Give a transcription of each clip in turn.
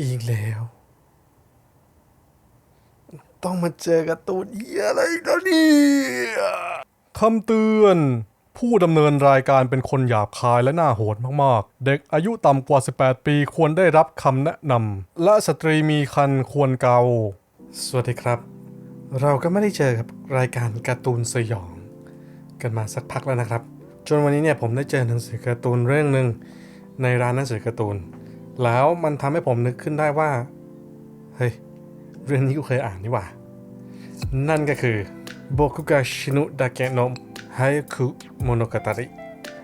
อีกแล้ว ต้องมาเจอกับตูนเหี้ยอะไรอีกแล้วเนี่ยคำเตือน ผู้ดำเนินรายการเป็นคนหยาบคายและน่าโหดมากๆ เด็กอายุต่ำกว่า 18 ปีควรได้รับคำแนะนำและสตรีมีคันควรเกา สวัสดีครับ เราก็ไม่ได้เจอกับรายการการ์ตูนสยอง กันมาสักพักแล้วนะครับ จนวันนี้เนี่ยผมได้เจอหนังสือการ์ตูนเรื่องหนึ่งในร้านหนังสือการ์ตูน แล้วมันทำให้ผมนึกขึ้นได้ว่า เฮ้ย เรื่องนี้กูเคยอ่านนี่หว่า นั่นก็คือโบคุกาชินุดาเกะโนะไฮคุโมโนกาตาริ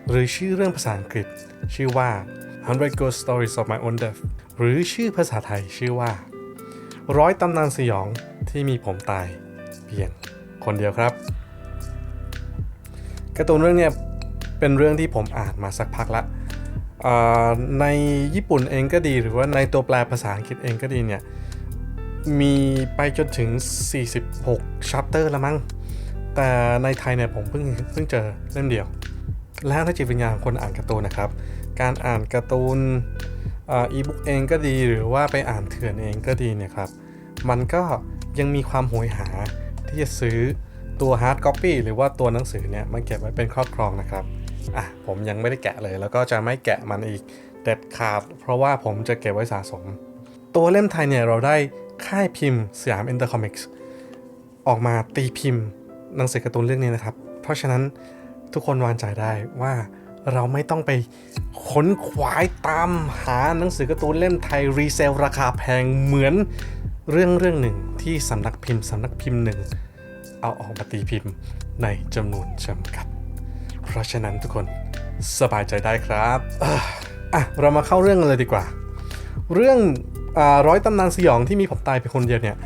หรือชื่อเรื่องภาษาอังกฤษ ชื่อว่า100 Ghost Stories of My Own Death หรือชื่อภาษาไทยชื่อว่า ร้อยตำนานสยองที่มีผมตาย เพียงคนเดียวครับการ์ตูนเรื่องเนี้ยเป็นเรื่องที่ผมอ่านมาสักพักละ ในญี่ปุ่นเองก็ดีหรือว่าในตัวแปลภาษาอังกฤษเองก็ดีเนี่ย มีไปจนถึง 46ชัปเตอร์ล้วมั้ง แต่ในไทยเนี่ยผมเพิ่งเพิ่งเจอเล่มเดียว แล้วถ้าจิตวิญญาณคนอ่านการ์ตูนนะครับ การอ่านการ์ตูนอีบุ๊กเองก็ดีหรือว่าไปอ่านเถื่อนเองก็ดีเนี่ยครับ มันก็ยังมีความโหยหาที่จะซื้อตัวฮาร์ดคอปปี้หรือว่าตัวหนังสือเนี่ยมาเก็บไว้เป็นครอบครองนะครับ อะผมยังไม่ได้แกะเลย แล้วก็จะไม่แกะมันอีกเด็ดขาด เพราะว่าผมจะเก็บไว้สะสม ตัวเล่มไทยเนี่ยเราได้ค่ายพิมพ์สยามเอินเตอร์คอมิกส์ออกมาตีพิมพ์หนังสือการ์ตูนเรื่องนี้นะครับ เพราะฉะนั้นทุกคนวางใจได้ว่าเราไม่ต้องไปค้นขวายตามหาหนังสือการ์ตูนเล่มไทยรีเซลราคาแพงเหมือนเรื่องเรื่องหนึ่งที่สำนักพิมพ์สำนักพิมพ์หนึ่งเอาออกมาตีพิมพ์ในจำนวนจำกัด เพราะฉะนั้นทุกคนสบายใจได้ครับอะเรามาเข้าเรื่องกันเลยดีกว่า เรื่องอร้อยตำนานสยองที่มีผมตายไปคนเดียวเนี่ย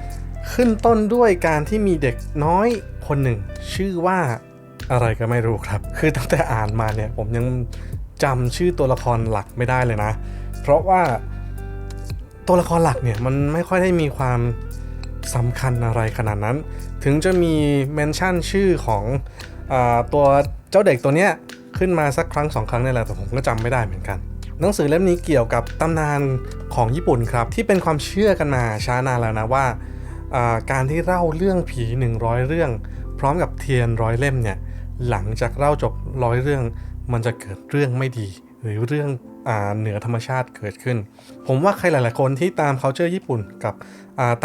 ขึ้นต้นด้วยการที่มีเด็กน้อยคนหนึ่ง ชื่อว่าอะไรก็ไม่รู้ครับ คือตั้งแต่อ่านมาเนี่ยผมยังจำชื่อตัวละครหลักไม่ได้เลยนะ เพราะว่าตัวละครหลักเนี่ยมันไม่ค่อยได้มีความสำคัญอะไรขนาดนั้น ถึงจะมีเมนชั่นชื่อของอตัว เจ้าเด็กตัวเนี้ยขึ้นมาสักครั้งสองครั้งนี่แหละแต่ผมก็จำไม่ได้เหมือนกัน หนังสือเล่มนี้เกี่ยวกับตำนานของญี่ปุ่นครับ ที่เป็นความเชื่อกันมาช้านานแล้วนะว่าการที่เล่าเรื่องผี 100 เรื่อง พร้อมกับเทียนร้อยเล่มเนี่ยหลังจากเล่าจบร้อยเรื่อง มันจะเกิดเรื่องไม่ดี หรือเรื่องอเหนือธรรมชาติเกิดขึ้น ผมว่าใครหลาย ๆ คนที่ตาม culture ญี่ปุ่นกับ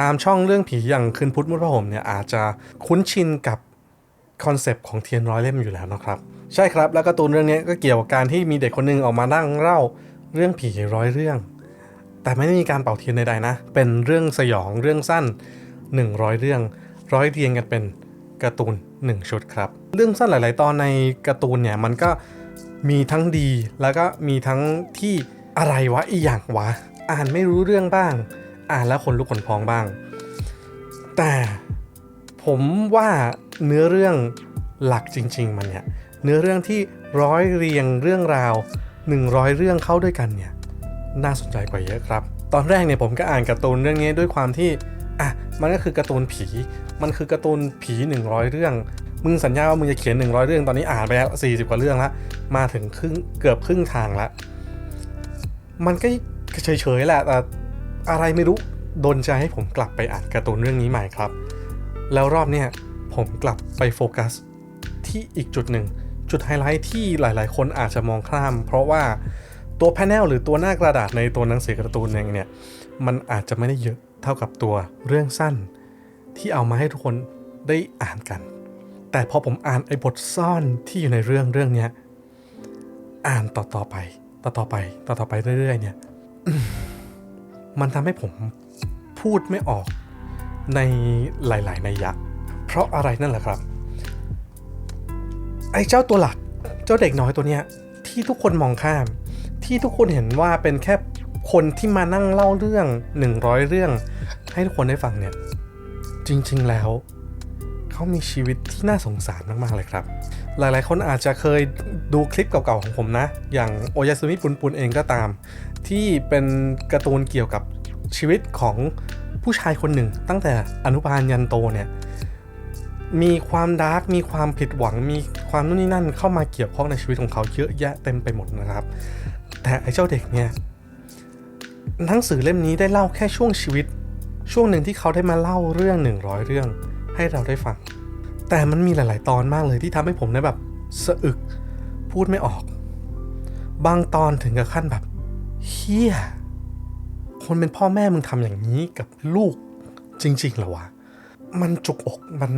ตามช่องเรื่องผีอย่างคืนพุทธมุทพระหมเนี่ยอาจจะคุ้นชินกับ คอนเซปต์ของเทียนร้อยเล่มอยู่แล้วนะครับ ใช่ครับแล้วการ์ตูนเรื่องนี้ก็เกี่ยวกับการที่มีเด็กคนหนึงออกมานั่งเล่าเรื่องผีร้อยเรื่อง แต่ไม่ได้มีการเป่าเทียนใดๆนะ เป็นเรื่องสยองเรื่องสั้น 100 เรื่องร้อยเรียงกันเป็นการ์ตูน 1 ชุดครับ เรื่องสั้นหลาย ๆ ตอนในการ์ตูนเนี่ยมันก็มีทั้งดีแล้วก็มีทั้งที่อะไรวะอีหยังวะ อ่านไม่รู้เรื่องบ้าง อ่านแล้วคนลุกขนพองบ้าง แต่ผมว่า เนื้อเรื่องหลักจริง ๆ มันเนี่ยเนื้อเรื่องที่ร้อยเรียงเรื่องราว 100 เรื่องเข้าด้วยกันเนี่ยน่าสนใจกว่าเยอะครับ ตอนแรกเนี่ยผมก็อ่านการ์ตูนเรื่องนี้ด้วยความที่อะมันก็คือการ์ตูนผี มันคือการ์ตูนผี 100 เรื่อง มึงสัญญาว่ามึงจะเขียน 100 เรื่องตอนนี้อ่านไปแล้ว40 กว่าเรื่องละมาถึงครึ่งเกือบครึ่งทางละมันก็เฉยๆแหละแต่อะไรไม่รู้โดนใจให้ผมกลับไปอ่านการ์ตูนเรื่องนี้ใหม่ครับ แล้วรอบเนี้ย ผมกลับไปโฟกัสที่อีกจุดหนึ่ง จุดไฮไลท์ที่หลาย ๆ คนอาจจะมองข้าม เพราะว่าตัวแพนเนลหรือตัวหน้ากระดาษในตัวหนังสือการ์ตูนเองเนี่ย มันอาจจะไม่ได้เยอะเท่ากับตัวเรื่องสั้น ที่เอามาให้ทุกคนได้อ่านกัน แต่พอผมอ่านไอ้บทซ่อนที่อยู่ในเรื่องเรื่องเนี้ยอ่านต่อๆไป ต่อๆไป ต่อๆไปเรื่อย ๆ เนี่ย มันทำให้ผมพูดไม่ออกในหลายๆนัยยะ เพราะอะไรนั่นแหละครับ ไอ้เจ้าตัวหลักเจ้าเด็กน้อยตัวเนี้ยที่ทุกคนมองข้าม ที่ทุกคนเห็นว่าเป็นแค่คนที่มานั่งเล่าเรื่อง 100 เรื่อง ให้ทุกคนได้ฟังเนี่ย จริง ๆ แล้ว เขามีชีวิตที่น่าสงสารมาก ๆ เลยครับ หลาย ๆ คนอาจจะเคยดูคลิปเก่า ๆ ของผมนะ อย่างโอยาสุมิปุนปุนเองก็ตาม ที่เป็นการ์ตูนเกี่ยวกับชีวิตของผู้ชายคนหนึ่ง ตั้งแต่อนุบาลยันโตเนี่ย มีความดาร์กมีความผิดหวังมีความนู่นนี่นั่นเข้ามาเกี่ยวข้องในชีวิตของเขาเยอะแยะเต็มไปหมดนะครับ แต่ไอ้เจ้าเด็กเนี่ยหนังสือเล่มนี้ได้เล่าแค่ช่วงชีวิต ช่วงหนึ่งที่เขาได้มาเล่าเรื่อง 100 เรื่องให้เราได้ฟัง แต่มันมีหลาย ๆ ตอนมากเลยที่ทำให้ผมได้แบบสะอึกพูดไม่ออก บางตอนถึงกับขั้นแบบเฮียคนเป็นพ่อแม่มึงทำอย่างนี้กับลูกจริงๆเหรอวะ มันจุกอกมัน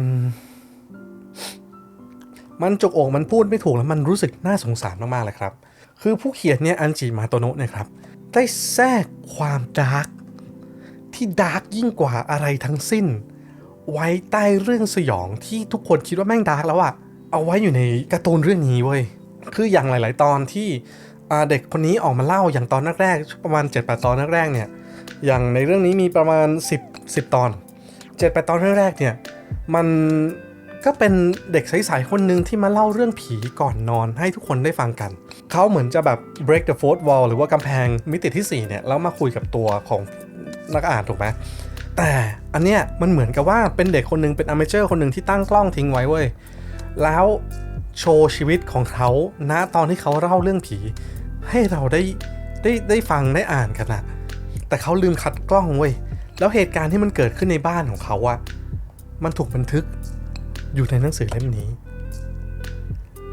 มันจุกอกมันพูดไม่ถูกแล้วมันรู้สึกน่าสงสารมากๆเลยครับ คือผู้เขียนเนี่ยอันจิมาโตโนะเนี่ยครับ ได้แทรกความดาร์กที่ดาร์กยิ่งกว่าอะไรทั้งสิ้น ไว้ใต้เรื่องสยองที่ทุกคนคิดว่าแม่งดาร์กแล้วอะเอาไว้อยู่ในการ์ตูนเรื่องนี้เว้ย คืออย่างหลาย ๆ ตอนที่เด็กคนนี้ออกมาเล่าอย่างตอนแรกๆประมาณ7-8ตอนแรกๆเนี่ย อย่างในเรื่องนี้มีประมาณ 10 10 ตอน 7-8ตอนแรกๆเนี่ยมันก็เป็นเด็กใสๆคนหนึ่งที่มาเล่าเรื่องผีก่อนนอนให้ทุกคนได้ฟังกัน เขาเหมือนจะแบบ break the fourth wall หรือว่ากำแพงมิติที่ 4 เนี่ย แล้วมาคุยกับตัวของนักอ่านถูกไหมแต่อันเนี้ยมันเหมือนกับว่าเป็นเด็กคนหนึงเป็นอเมเจอร์คนหนึ่งที่ตั้งกล้องทิ้งไว้เว้ย แล้วโชว์ชีวิตของเขาณตอนที่เขาเล่าเรื่องผี ให้เราได้ได้ได้ฟังได้อ่านกันนะแต่เขาลืมคัดกล้องเว้ย แล้วเหตุการณ์ที่มันเกิดขึ้นในบ้านของเขาอะมันถูกบันทึกอยู่ในหนังสือเล่มนี้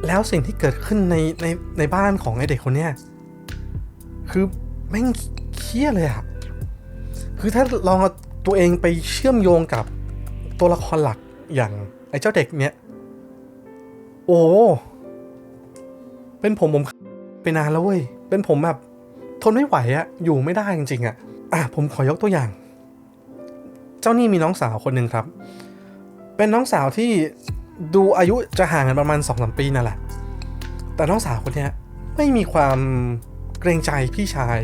แล้วสิ่งที่เกิดขึ้นในในในบ้านของไอเด็กคนเนี้ยคือแม่งเครียดเลยอะคือถ้าลองเอาตัวเองไปเชื่อมโยงกับตัวละครหลักอย่างไอ้เจ้าเด็กเนี้ย โอ้ เป็นผมผมไปนานแล้วเว้ย เป็นผมแบบทนไม่ไหวอะอยู่ไม่ได้จริงๆอะอะผมขอยกตัวอย่าง เจ้านี่มีน้องสาวคนหนึ่งครับ เป็นน้องสาวที่ดูอายุจะห่างกันประมาณ2อสปีนั่นแหละ แต่น้องสาวคนนี้ไม่มีความเกรงใจพี่ชาย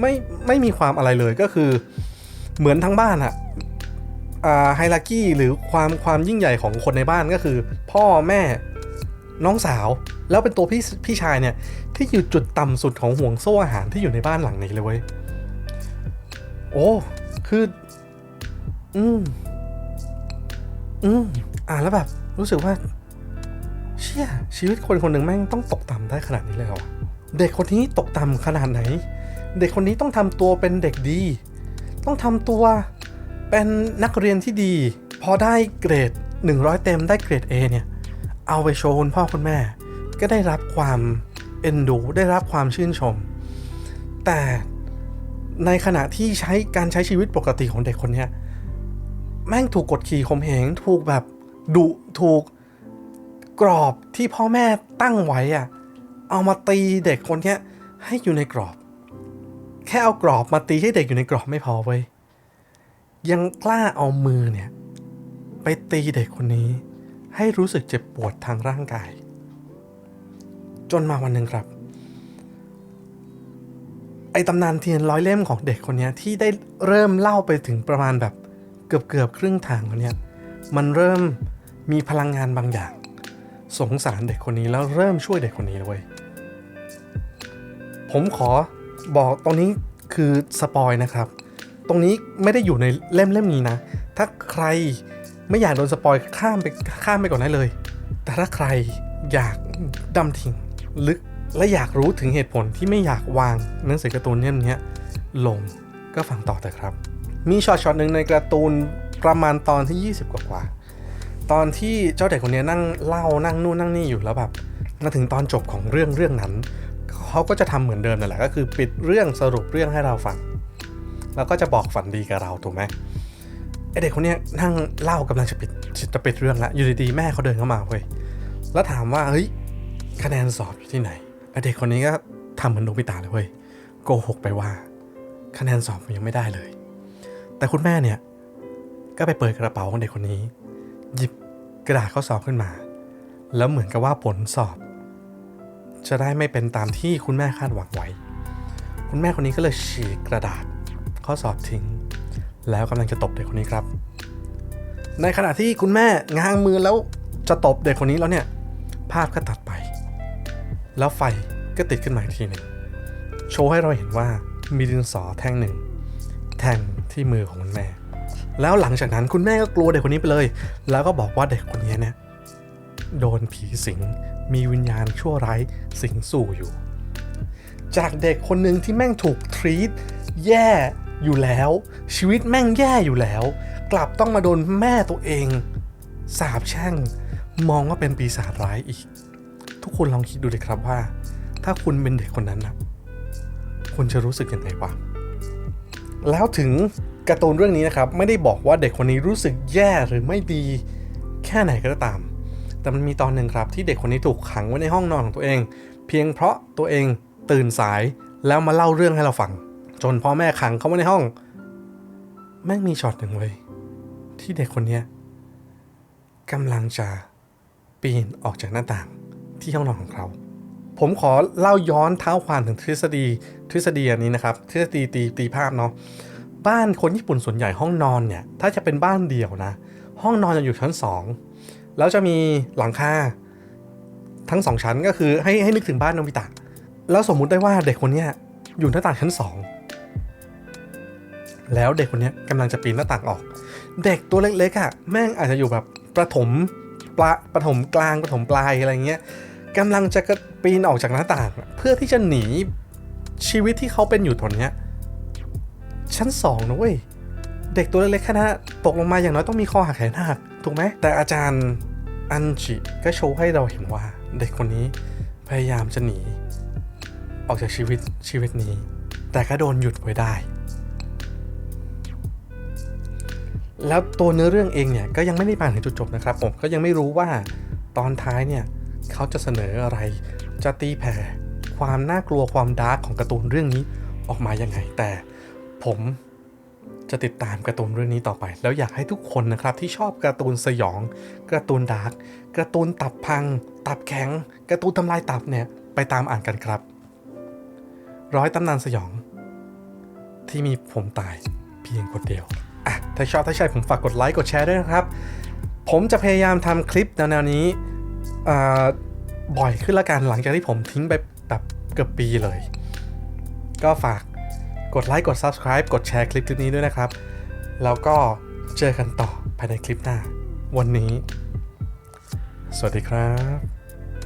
ไม่ไม่มีความอะไรเลยก็คือเหมือนทั้งบ้านอะอ่าไฮรักี้หรือความความยิ่งใหญ่ของคนในบ้านก็คือ พ่อแม่น้องสาว แล้วเป็นตัวพี่พี่ชายเนี่ย ที่อยู่จุดต่ำสุดของห่วงโซ่อาหารที่อยู่ในบ้านหลังนี้เลยเว้ยโอ้คือ อืม อืม อ่านแล้วแบบ รู้สึกว่า เชี่ย ชีวิตคนคนหนึ่งแม่งต้องตกต่ำได้ขนาดนี้เลยเหรอเด็กคนนี้ตกต่ำขนาดไหน เด็กคนนี้ต้องทำตัวเป็นเด็กดี ต้องทำตัวเป็นนักเรียนที่ดี พอได้เกรด 100 เต็มได้เกรด A เนี่ย เอาไปโชว์คุณพ่อคุณแม่ ก็ได้รับความเอ็นดูได้รับความชื่นชม แต่ในขณะที่ใช้การใช้ชีวิตปกติของเด็กคนนี้ แม่งถูกกดขี่ข่มเหงถูกแบบดุถูกกรอบที่พ่อแม่ตั้งไว้อะเอามาตีเด็กคนเนี้ยให้อยู่ในกรอบ แค่เอากรอบมาตีให้เด็กอยู่ในกรอบไม่พอเว้ยยังกล้าเอามือเนี่ย ไปตีเด็กคนนี้ ให้รู้สึกเจ็บปวดทางร่างกาย จนมาวันหนึ่งครับ ไอตำนานเทียนร้อยเล่มของเด็กคนนี้ที่ได้เริ่มเล่าไปถึงประมาณแบบ เกือบเกือบครึ่งทางคนเนี้ยมันเริ่มมีพลังงานบางอย่าง สงสารเด็กคนนี้แล้วเริ่มช่วยเด็กคนนี้เลยผมขอบอกตรงนี้คือสปอยนะครับ ตรงนี้ไม่ได้อยู่ในเล่มเล่มนี้นะ ถ้าใครไม่อยากโดนสปอยข้ามไปข้ามไปก่อนได้เลย แต่ถ้าใครอยากดำทิ้งลึกและอยากรู้ถึงเหตุผลที่ไม่อยากวางหนังสือการ์ตูนเล่มนี้ลงก็ฟังต่อเถอะครับ มีช็อตช็อตหนึ่งในการ์ตูนประมาณตอนที่ 20 กว่ากว่าตอนที่เจ้าเด็กคนนี้นั่งเล่านั่งนู่นนั่งนี่อยู่แล้วแบบมาถึงตอนจบของเรื่องเรื่องนั้นเขาก็จะทำเหมือนเดิมนั่นแหละก็คือปิดเรื่องสรุปเรื่องให้เราฟัง แล้วก็จะบอกฝันดีกับเราถูกไหมไอเด็กคนนี้นั่งเล่ากำลังจะปิดจะปิดเรื่องละอยู่ดีๆแม่เขาเดินเข้ามาเว้ยแล้วถามว่าเฮ้ยคะแนนสอบอยู่ที่ไหนไอเด็กคนนี้ก็ทำเหมือนโนบิตะเลยเว้ยโกหกไปว่า คะแนนสอบมันยังไม่ได้เลย แต่คุณแม่เนี่ย ก็ไปเปิดกระเป๋าของเด็กคนนี้ หยิบกระดาษข้อสอบขึ้นมา แล้วเหมือนกับว่าผลสอบ จะได้ไม่เป็นตามที่คุณแม่คาดหวังไว้ คุณแม่คนนี้ก็เลยฉีกกระดาษข้อสอบทิ้ง แล้วกำลังจะตบเด็กคนนี้ครับ ในขณะที่คุณแม่ง้างมือแล้วจะตบเด็กคนนี้แล้วเนี่ยภาพก็ตัดไป แล้วไฟก็ติดขึ้นมาอีกทีหนึ่งโชว์ให้เราเห็นว่ามีดินสอแท่งหนึ่ง แทงที่มือของคุณแม่ แล้วหลังจากนั้นคุณแม่ก็กลัวเด็กคนนี้ไปเลย แล้วก็บอกว่าเด็กคนนี้เนี่ยโดนผีสิง มีวิญญาณชั่วร้ายสิงสู่อยู่ จากเด็กคนหนึ่งที่แม่งถูกทรีตแย่อยู่แล้ว ชีวิตแม่งแย่อยู่แล้ว กลับต้องมาโดนแม่ตัวเอง สาบแช่ง มองว่าเป็นปีศาจร้ายอีก ทุกคนลองคิดดูเลยครับว่า ถ้าคุณเป็นเด็กคนนั้นนะคุณจะรู้สึกยังไงวะ แล้วถึงการ์ตูนเรื่องนี้นะครับ ไม่ได้บอกว่าเด็กคนนี้รู้สึกแย่หรือไม่ดีแค่ไหนก็ตาม แต่มันมีตอนหนึ่งครับที่เด็กคนนี้ถูกขังไว้ในห้องนอนของตัวเอง เพียงเพราะตัวเองตื่นสายแล้วมาเล่าเรื่องให้เราฟัง จนพ่อแม่ขังเขาไว้ในห้อง แม่งมีช็อตหนึ่งเลยที่เด็กคนนี้กำลังจะปีนออกจากหน้าต่างที่ห้องนอนของเขา ผมขอเล่าย้อนเท้าความถึงทฤษฎีทฤษฎีอันนี้นะครับ ทฤษฎีตีตีภาพเนาะบ้านคนญี่ปุ่นส่วนใหญ่ห้องนอนเนี่ยถ้าจะเป็นบ้านเดี่ยวนะ ห้องนอนจะอยู่ชั้น 2 แล้วจะมีหลังคาทั้งสองชั้นก็คือให้ให้นึกถึงบ้านโนบิตะ แล้วสมมุติได้ว่าเด็กคนนี้อยู่หน้าต่างชั้น 2 แล้วเด็กคนนี้กำลังจะปีนหน้าต่างออก เด็กตัวเล็กๆอะ่ะแม่งอาจจะอยู่แบบประถมปลาประถมกลางประถมปลายอะไรเงี้ย กำลังจะกระปีนออกจากหน้าต่าง เพื่อที่จะหนีชีวิตที่เขาเป็นอยู่ตอนนี้ชั้นสองนะเว้ย เด็กตัวเล็กๆแค่นั้นตกลงมาอย่างน้อยต้องมีคอหักแขนหักถูกไหม แต่อาจารย์อันจิก็โชว์ให้เราเห็นว่า เด็กคนนี้พยายามจะหนี ออกจากชีวิตชีวิตนี้ แต่ก็โดนหยุดไว้ได้ แล้วตัวเนื้อเรื่องเองเนี่ยก็ยังไม่ได้มาถึงจุดจบนะครับผมก็ยังไม่รู้ว่าตอนท้ายเนี่ย เขาจะเสนออะไร จะตีแผ่ ความน่ากลัวความดาร์กของการ์ตูนเรื่องนี้ออกมายังไง แต่ผมจะติดตามการ์ตูนเรื่องนี้ต่อไป แล้วอยากให้ทุกคนนะครับที่ชอบการ์ตูนสยองการ์ตูนดาร์กการ์ตูนตับพัง ตับแข็งการ์ตูนทำลายตับเนี่ยไปตามอ่านกันครับ ร้อยตำนานสยอง ที่มีผมตายเพียงคนเดียวอะถ้าชอบถ้าใช่ผมฝากกดไลค์กดแชร์ด้วยนะครับ ผมจะพยายามทำคลิปแนวๆนี้ บ่อยขึ้นละกันหลังจากที่ผมทิ้งไปแบบเกือบปีเลย ก็ฝากกดไลค์กด Subscribe กดแชร์คลิปนี้ด้วยนะครับ แล้วก็เจอกันต่อภายในคลิปหน้า วันนี้ สวัสดีครับ